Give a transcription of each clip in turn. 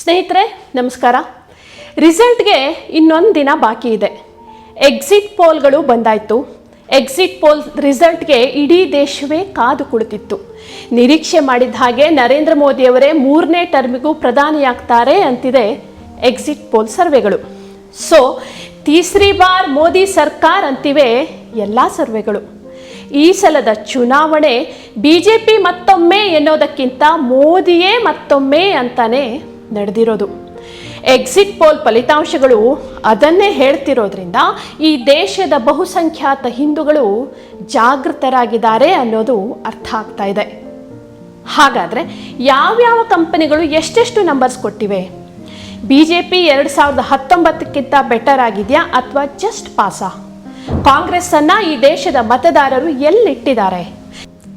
ಸ್ನೇಹಿತರೆ, ನಮಸ್ಕಾರ. ರಿಸಲ್ಟ್ಗೆ ಇನ್ನೊಂದು ದಿನ ಬಾಕಿ ಇದೆ. ಎಕ್ಸಿಟ್ ಪೋಲ್ಗಳು ಬಂದಾಯಿತು. ಎಕ್ಸಿಟ್ ಪೋಲ್ ರಿಸಲ್ಟ್ಗೆ ಇಡೀ ದೇಶವೇ ಕಾದು ಕುಳಿತಿತ್ತು. ನಿರೀಕ್ಷೆ ಮಾಡಿದ ಹಾಗೆ ನರೇಂದ್ರ ಮೋದಿಯವರೇ ಮೂರನೇ ಟರ್ಮಿಗೂ ಪ್ರಧಾನಿಯಾಗ್ತಾರೆ ಅಂತಿದೆ ಎಕ್ಸಿಟ್ ಪೋಲ್ ಸರ್ವೆಗಳು. ಸೊ ತೀಸರಿ ಬಾರ್ ಮೋದಿ ಸರ್ಕಾರ್ ಅಂತಿವೆ ಎಲ್ಲ ಸರ್ವೆಗಳು. ಈ ಸಲದ ಚುನಾವಣೆ ಬಿ ಜೆ ಪಿ ಮತ್ತೊಮ್ಮೆ ಎನ್ನೋದಕ್ಕಿಂತ ಮೋದಿಯೇ ಮತ್ತೊಮ್ಮೆ ಅಂತಾನೆ ನಡೆದಿರೋದು. ಎಕ್ಸಿಟ್ ಪೋಲ್ ಫಲಿತಾಂಶಗಳು ಅದನ್ನೇ ಹೇಳ್ತಿರೋದ್ರಿಂದ ಈ ದೇಶದ ಬಹುಸಂಖ್ಯಾತ ಹಿಂದೂಗಳು ಜಾಗೃತರಾಗಿದ್ದಾರೆ ಅನ್ನೋದು ಅರ್ಥ ಆಗ್ತಾ ಇದೆ. ಹಾಗಾದರೆ ಯಾವ್ಯಾವ ಕಂಪನಿಗಳು ಎಷ್ಟೆಷ್ಟು ನಂಬರ್ಸ್ ಕೊಟ್ಟಿವೆ? ಬಿ ಜೆ ಪಿ ಎರಡು ಸಾವಿರದ ಹತ್ತೊಂಬತ್ತಕ್ಕಿಂತ ಬೆಟರ್ ಆಗಿದೆಯಾ ಅಥವಾ ಜಸ್ಟ್ ಪಾಸಾ ಕಾಂಗ್ರೆಸ್ ಅನ್ನ ಈ ದೇಶದ ಮತದಾರರು ಎಲ್ಲಿಟ್ಟಿದ್ದಾರೆ?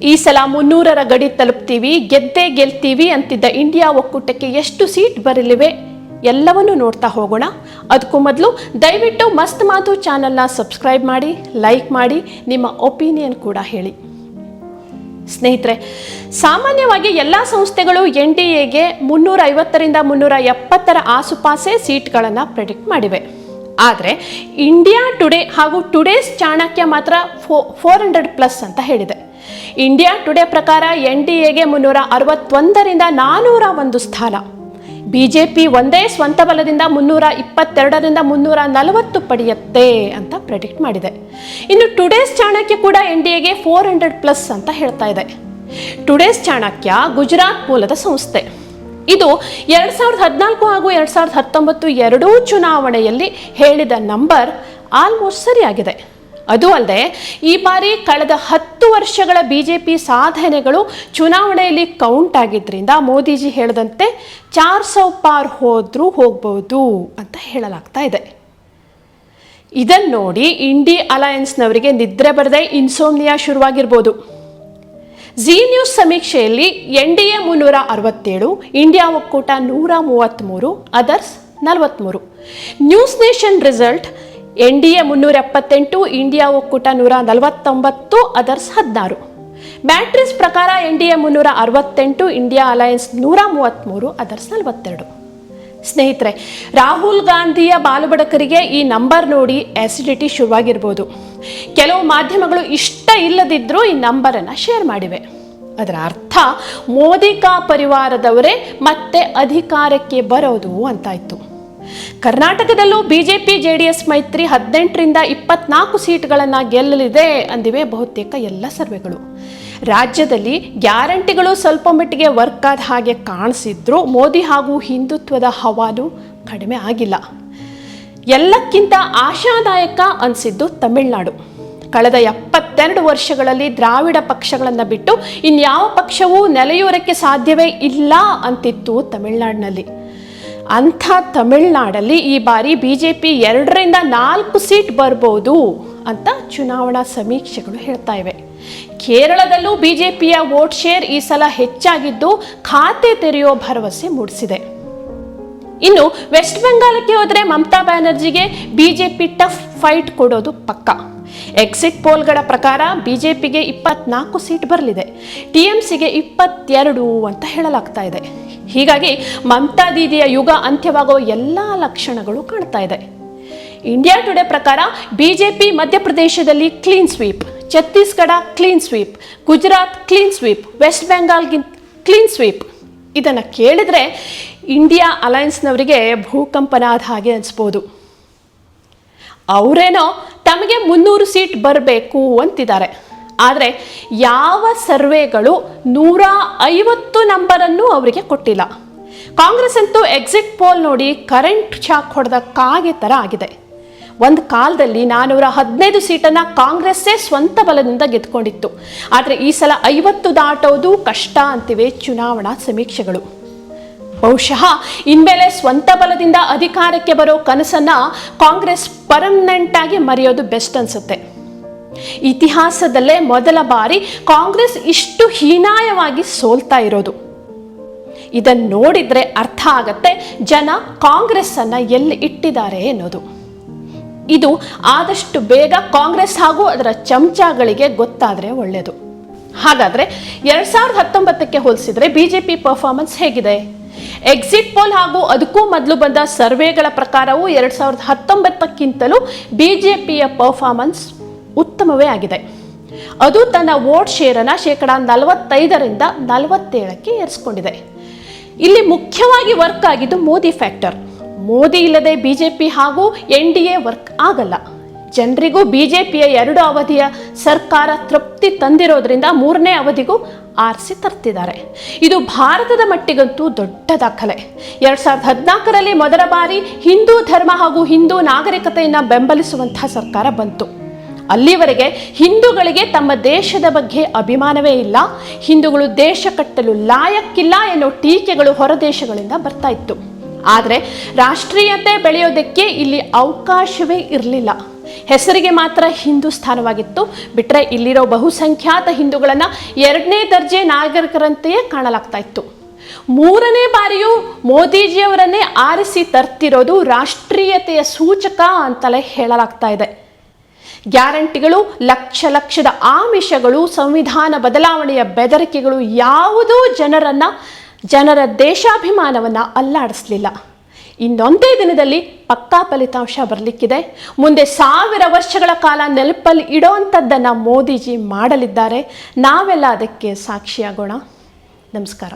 ಈ ಸಲ ಮುನ್ನೂರರ ಗಡಿ ತಲುಪ್ತೀವಿ, ಗೆದ್ದೇ ಗೆಲ್ತೀವಿ ಅಂತಿದ್ದ ಇಂಡಿಯಾ ಒಕ್ಕೂಟಕ್ಕೆ ಎಷ್ಟು ಸೀಟ್ ಬರಲಿವೆ ಎಲ್ಲವನ್ನೂ ನೋಡ್ತಾ ಹೋಗೋಣ. ಅದಕ್ಕೂ ಮೊದಲು ದಯವಿಟ್ಟು ಮಸ್ತ್ ಮಾತು ಚಾನಲ್ನ ಸಬ್ಸ್ಕ್ರೈಬ್ ಮಾಡಿ, ಲೈಕ್ ಮಾಡಿ, ನಿಮ್ಮ ಒಪಿನಿಯನ್ ಕೂಡ ಹೇಳಿ. ಸ್ನೇಹಿತರೆ, ಸಾಮಾನ್ಯವಾಗಿ ಎಲ್ಲ ಸಂಸ್ಥೆಗಳು ಎನ್ ಡಿ ಎಗೆ ಮುನ್ನೂರ ಐವತ್ತರಿಂದ ಮುನ್ನೂರ ಎಪ್ಪತ್ತರ ಆಸುಪಾಸೇ ಸೀಟ್ಗಳನ್ನು ಪ್ರೆಡಿಕ್ಟ್ ಮಾಡಿವೆ. ಆದರೆ ಇಂಡಿಯಾ ಟುಡೇ ಹಾಗೂ ಟುಡೇಸ್ ಚಾಣಕ್ಯ ಮಾತ್ರ ಫೋ ಫೋರ್ ಹಂಡ್ರೆಡ್ ಪ್ಲಸ್ ಅಂತ ಹೇಳಿದೆ. ಇಂಡಿಯಾ ಟುಡೇ ಪ್ರಕಾರ ಎನ್ ಡಿ ಎಗೆ ಮುನ್ನೂರ ಅರವತ್ತೊಂದರಿಂದ ನಾನ್ನೂರ ಒಂದು ಸ್ಥಾನ. ಬಿ ಜೆ ಪಿ ಒಂದೇ ಸ್ವಂತ ಬಲದಿಂದ ಮುನ್ನೂರ ಇಪ್ಪತ್ತೆರಡರಿಂದ ಮುನ್ನೂರ ನಲವತ್ತು ಪಡೆಯುತ್ತೆ ಅಂತ ಪ್ರೆಡಿಕ್ಟ್ ಮಾಡಿದೆ. ಇನ್ನು ಟುಡೇಸ್ ಚಾಣಕ್ಯ ಕೂಡ ಎನ್ ಡಿ ಎಗೆ ಫೋರ್ ಹಂಡ್ರೆಡ್ ಪ್ಲಸ್ ಅಂತ ಹೇಳ್ತಾ ಇದೆ. ಟುಡೇಸ್ ಚಾಣಕ್ಯ ಗುಜರಾತ್ ಮೂಲದ ಸಂಸ್ಥೆ. ಇದು ಎರಡು ಸಾವಿರದ ಹದಿನಾಲ್ಕು ಹಾಗೂ ಎರಡು ಸಾವಿರದ ಹತ್ತೊಂಬತ್ತು ಎರಡೂ ಚುನಾವಣೆಯಲ್ಲಿ ಹೇಳಿದ ನಂಬರ್ ಆಲ್ಮೋಸ್ಟ್ ಸರಿಯಾಗಿದೆ. ಅದು ಅಲ್ಲದೆ, ಈ ಬಾರಿ ಕಳೆದ ಹತ್ತು ವರ್ಷಗಳ ಬಿ ಜೆ ಪಿ ಸಾಧನೆಗಳು ಚುನಾವಣೆಯಲ್ಲಿ ಕೌಂಟ್ ಆಗಿದ್ದರಿಂದ ಮೋದಿಜಿ ಹೇಳಿದಂತೆ ಚಾರ್ ಸೌ ಪಾರ್ ಹೋದರೂ ಹೋಗ್ಬೋದು ಅಂತ ಹೇಳಲಾಗ್ತಾ ಇದೆ. ಇದನ್ನು ನೋಡಿ ಇಂಡಿ ಅಲಯನ್ಸ್ನವರಿಗೆ ನಿದ್ರೆ ಬರದೆ ಇನ್ಸೋಮ್ನಿಯಾ ಶುರುವಾಗಿರ್ಬೋದು. ಜಿ ನ್ಯೂಸ್ ಸಮೀಕ್ಷೆಯಲ್ಲಿ ಎನ್ ಡಿ ಎ ಮುನ್ನೂರ ಅರವತ್ತೇಳು ಇಂಡಿಯಾ ಒಕ್ಕೂಟ ನೂರ ಮೂವತ್ತ್ಮೂರು ಅದರ್ಸ್ ನಲವತ್ತ್ಮೂರು News Nation result N D A ಮುನ್ನೂರ ಎಪ್ಪತ್ತೆಂಟು ಇಂಡಿಯಾ ಒಕ್ಕೂಟ ನೂರ ನಲವತ್ತೊಂಬತ್ತು ಅದರ್ಸ್ ಹದಿನಾರು. ಮ್ಯಾಟ್ರಿಸ್ ಪ್ರಕಾರ ಎನ್ ಡಿ ಎ ಮುನ್ನೂರ ಅರವತ್ತೆಂಟು ಇಂಡಿಯಾ ಅಲಯನ್ಸ್ ನೂರ ಮೂವತ್ತ್ಮೂರು ಅದರ್ಸ್ ನಲವತ್ತೆರಡು. ಸ್ನೇಹಿತರೆ, ರಾಹುಲ್ ಗಾಂಧಿಯ ಬಾಲುಬಡಕರಿಗೆ ಈ ನಂಬರ್ ನೋಡಿ ಆಸಿಡಿಟಿ ಶುರುವಾಗಿರ್ಬೋದು. ಕೆಲವು ಮಾಧ್ಯಮಗಳು ಇಷ್ಟ ಇಲ್ಲದಿದ್ದರೂ ಈ ನಂಬರನ್ನು ಶೇರ್ ಮಾಡಿವೆ. ಅದರ ಅರ್ಥ ಮೋದಿಕಾ ಪರಿವಾರದವರೇ ಮತ್ತೆ ಅಧಿಕಾರಕ್ಕೆ ಬರೋದು ಅಂತಾಯ್ತು. ಕರ್ನಾಟಕದಲ್ಲೂ ಬಿಜೆಪಿ ಜೆ ಡಿ ಎಸ್ ಮೈತ್ರಿ ಹದಿನೆಂಟರಿಂದ ಇಪ್ಪತ್ನಾಲ್ಕು ಸೀಟ್ಗಳನ್ನು ಗೆಲ್ಲಲಿದೆ ಅಂದಿವೆ ಬಹುತೇಕ ಎಲ್ಲ ಸರ್ವೆಗಳು. ರಾಜ್ಯದಲ್ಲಿ ಗ್ಯಾರಂಟಿಗಳು ಸ್ವಲ್ಪ ಮಟ್ಟಿಗೆ ವರ್ಕ್ ಆದ ಹಾಗೆ ಕಾಣಿಸಿದ್ರು. ಮೋದಿ ಹಾಗೂ ಹಿಂದುತ್ವದ ಹವಾಲು ಕಡಿಮೆ ಆಗಿಲ್ಲ. ಎಲ್ಲಕ್ಕಿಂತ ಆಶಾದಾಯಕ ಅನಿಸಿದ್ದು ತಮಿಳುನಾಡು. ಕಳೆದ ಎಪ್ಪತ್ತೆರಡು ವರ್ಷಗಳಲ್ಲಿ ದ್ರಾವಿಡ ಪಕ್ಷಗಳನ್ನು ಬಿಟ್ಟು ಇನ್ಯಾವ ಪಕ್ಷವೂ ನೆಲೆಯೂರಕ್ಕೆ ಸಾಧ್ಯವೇ ಇಲ್ಲ ಅಂತಿತ್ತು ತಮಿಳುನಾಡಿನಲ್ಲಿ. ಅಂಥ ತಮಿಳುನಾಡಲ್ಲಿ ಈ ಬಾರಿ ಬಿ ಜೆ ಪಿ ಎರಡರಿಂದ ನಾಲ್ಕು ಸೀಟ್ ಬರ್ಬೋದು ಅಂತ ಚುನಾವಣಾ ಸಮೀಕ್ಷೆಗಳು ಹೇಳ್ತಾ ಇವೆ. ಕೇರಳದಲ್ಲೂ ಬಿಜೆಪಿಯ ವೋಟ್ ಶೇರ್ ಈ ಸಲ ಹೆಚ್ಚಾಗಿದ್ದು ಖಾತೆ ತೆರೆಯುವ ಭರವಸೆ ಮೂಡಿಸಿದೆ. ಇನ್ನು ವೆಸ್ಟ್ ಬೆಂಗಾಲಕ್ಕೆ ಹೋದರೆ ಮಮತಾ ಬ್ಯಾನರ್ಜಿಗೆ ಬಿಜೆಪಿ ಟಫ್ ಫೈಟ್ ಕೊಡೋದು ಪಕ್ಕ. ಎಕ್ಸಿಟ್ ಪೋಲ್ಗಳ ಪ್ರಕಾರ ಬಿಜೆಪಿಗೆ ಇಪ್ಪತ್ನಾಲ್ಕು ಸೀಟ್ ಬರಲಿದೆ. ಟಿ ಎಂ ಸಿಗೆ ಇಪ್ಪತ್ತೆರಡು ಅಂತ ಹೇಳಲಾಗ್ತಾ ಇದೆ. ಹೀಗಾಗಿ ಮಮತಾ ದೀದಿಯ ಯುಗ ಅಂತ್ಯವಾಗುವ ಎಲ್ಲ ಲಕ್ಷಣಗಳು ಕಾಣ್ತಾ ಇದೆ. ಇಂಡಿಯಾ ಟುಡೇ ಪ್ರಕಾರ ಬಿಜೆಪಿ ಮಧ್ಯಪ್ರದೇಶದಲ್ಲಿ clean sweep. Chhattisgarh clean sweep Gujarat clean sweep west ಬೆಂಗಾಲ್ಗಿನ್ clean sweep ಇದನ್ನು ಕೇಳಿದರೆ ಇಂಡಿಯಾ ಅಲಯನ್ಸ್ನವರಿಗೆ ಭೂಕಂಪನ ಆದ ಹಾಗೆ ಅನಿಸ್ಬೋದು. ಅವರೇನೋ ತಮಗೆ ಮುನ್ನೂರು ಸೀಟ್ ಬರಬೇಕು ಅಂತಿದ್ದಾರೆ. ಆದರೆ ಯಾವ ಸರ್ವೆಗಳು ನೂರ ಐವತ್ತು ನಂಬರನ್ನು ಅವರಿಗೆ ಕೊಟ್ಟಿಲ್ಲ. ಕಾಂಗ್ರೆಸ್ ಅಂತೂ ಎಕ್ಸಿಟ್ ಪೋಲ್ ನೋಡಿ ಕರೆಂಟ್ ಚಾಕ್ ಹೊಡೆದ ಕಾಗೆ ಥರ ಆಗಿದೆ. ಒಂದು ಕಾಲದಲ್ಲಿ ನಾನೂರ ಹದಿನೈದು ಸೀಟನ್ನು ಕಾಂಗ್ರೆಸ್ಸೇ ಸ್ವಂತ ಬಲದಿಂದ ಗೆದ್ಕೊಂಡಿತ್ತು ಆದರೆ ಈ ಸಲ ಐವತ್ತು ದಾಟೋದು ಕಷ್ಟ ಅಂತಿವೆ ಚುನಾವಣಾ ಸಮೀಕ್ಷೆಗಳು. ಬಹುಶಃ ಇನ್ಮೇಲೆ ಸ್ವಂತ ಬಲದಿಂದ ಅಧಿಕಾರಕ್ಕೆ ಬರೋ ಕನಸನ್ನು ಕಾಂಗ್ರೆಸ್ ಪರ್ಮನೆಂಟ್ ಆಗಿ ಮರೆಯೋದು ಬೆಸ್ಟ್ ಅನಿಸುತ್ತೆ. ಇತಿಹಾಸದಲ್ಲೇ ಮೊದಲ ಬಾರಿ ಕಾಂಗ್ರೆಸ್ ಇಷ್ಟು ಹೀನಾಯವಾಗಿ ಸೋಲ್ತಾ ಇರೋದು. ಇದನ್ನು ನೋಡಿದರೆ ಅರ್ಥ ಆಗತ್ತೆ ಜನ ಕಾಂಗ್ರೆಸ್ಸನ್ನು ಎಲ್ಲಿ ಇಟ್ಟಿದ್ದಾರೆ ಅನ್ನೋದು. ಇದು ಆದಷ್ಟು ಬೇಗ ಕಾಂಗ್ರೆಸ್ ಹಾಗೂ ಅದರ ಚಮಚಗಳಿಗೆ ಗೊತ್ತಾದರೆ ಒಳ್ಳೆಯದು ಹಾಗಾದರೆ ಎರಡು ಸಾವಿರದ ಹತ್ತೊಂಬತ್ತಕ್ಕೆ ಹೋಲಿಸಿದರೆ ಬಿ ಜೆ ಪಿ ಪರ್ಫಾರ್ಮೆನ್ಸ್ ಹೇಗಿದೆ? ಎಕ್ಸಿಟ್ ಪೋಲ್ ಹಾಗೂ ಅದಕ್ಕೂ ಮೊದಲು ಬಂದ ಸರ್ವೆಗಳ ಪ್ರಕಾರವೂ ಎರಡು ಸಾವಿರದ ಹತ್ತೊಂಬತ್ತಕ್ಕಿಂತಲೂ ಬಿ ಜೆ ಪಿಯ ಪರ್ಫಾರ್ಮೆನ್ಸ್ ಉತ್ತಮವೇ ಆಗಿದೆ. ಅದು ತನ್ನ ವೋಟ್ ಶೇರನ್ನು ಶೇಕಡ ನಲವತ್ತೈದರಿಂದ ನಲವತ್ತೇಳಕ್ಕೆ ಏರಿಸ್ಕೊಂಡಿದೆ. ಇಲ್ಲಿ ಮುಖ್ಯವಾಗಿ ವರ್ಕ್ ಆಗಿದ್ದು ಮೋದಿ ಫ್ಯಾಕ್ಟರ್ ಮೋದಿ ಇಲ್ಲದೆ ಬಿಜೆಪಿ ಹಾಗೂ ಎನ್ ಡಿ ಎ ವರ್ಕ್ ಆಗಲ್ಲ. ಜನರಿಗೂ ಬಿಜೆಪಿಯ ಎರಡು ಅವಧಿಯ ಸರ್ಕಾರ ತೃಪ್ತಿ ತಂದಿರೋದ್ರಿಂದ ಮೂರನೇ ಅವಧಿಗೂ ಆರಿಸಿ ತರ್ತಿದ್ದಾರೆ. ಇದು ಭಾರತದ ಮಟ್ಟಿಗಂತೂ ದೊಡ್ಡ ದಾಖಲೆ. ಎರಡು ಸಾವಿರದ ಹದಿನಾಲ್ಕರಲ್ಲಿ ಮೊದಲ ಬಾರಿ ಹಿಂದೂ ಧರ್ಮ ಹಾಗೂ ಹಿಂದೂ ನಾಗರಿಕತೆಯನ್ನು ಬೆಂಬಲಿಸುವಂತಹ ಸರ್ಕಾರ ಬಂತು. ಅಲ್ಲಿವರೆಗೆ ಹಿಂದೂಗಳಿಗೆ ತಮ್ಮ ದೇಶದ ಬಗ್ಗೆ ಅಭಿಮಾನವೇ ಇಲ್ಲ. ಹಿಂದೂಗಳು ದೇಶ ಕಟ್ಟಲು ಲಾಯಕ್ಕಿಲ್ಲ ಎನ್ನುವ ಟೀಕೆಗಳು ಹೊರದೇಶಗಳಿಂದ ಬರ್ತಾ ಇತ್ತು. ಆದರೆ ರಾಷ್ಟ್ರೀಯತೆ ಬೆಳೆಯೋದಕ್ಕೆ ಇಲ್ಲಿ ಅವಕಾಶವೇ ಇರಲಿಲ್ಲ. ಹೆಸರಿಗೆ ಮಾತ್ರ ಹಿಂದೂಸ್ಥಾನವಾಗಿತ್ತು ಬಿಟ್ಟರೆ ಇಲ್ಲಿರೋ ಬಹುಸಂಖ್ಯಾತ ಹಿಂದೂಗಳನ್ನು ಎರಡನೇ ದರ್ಜೆ ನಾಗರಿಕರಂತೆಯೇ ಕಾಣಲಾಗ್ತಾ ಇತ್ತು. ಮೂರನೇ ಬಾರಿಯೂ ಮೋದಿಜಿಯವರನ್ನೇ ಆರಿಸಿ ತರ್ತಿರೋದು ರಾಷ್ಟ್ರೀಯತೆಯ ಸೂಚಕ ಅಂತಲೇ ಹೇಳಲಾಗ್ತಾ ಇದೆ. ಗ್ಯಾರಂಟಿಗಳು, ಲಕ್ಷ ಲಕ್ಷದ ಆಮಿಷಗಳು, ಸಂವಿಧಾನ ಬದಲಾವಣೆಯ ಬೆದರಿಕೆಗಳು ಯಾವುದೂ ಜನರನ್ನ ಜನರ ದೇಶಾಭಿಮಾನವನ್ನು ಅಲ್ಲಾಡಿಸ್ಲಿಲ್ಲ. ಇನ್ನೊಂದೇ ದಿನದಲ್ಲಿ ಪಕ್ಕಾ ಫಲಿತಾಂಶ ಬರಲಿಕ್ಕಿದೆ. ಮುಂದೆ ಸಾವಿರ ವರ್ಷಗಳ ಕಾಲ ನೆನಪಲ್ಲಿ ಇಡೋವಂಥದ್ದನ್ನು ಮೋದಿಜಿ ಮಾಡಲಿದ್ದಾರೆ. ನಾವೆಲ್ಲ ಅದಕ್ಕೆ ಸಾಕ್ಷಿಯಾಗೋಣ. ನಮಸ್ಕಾರ.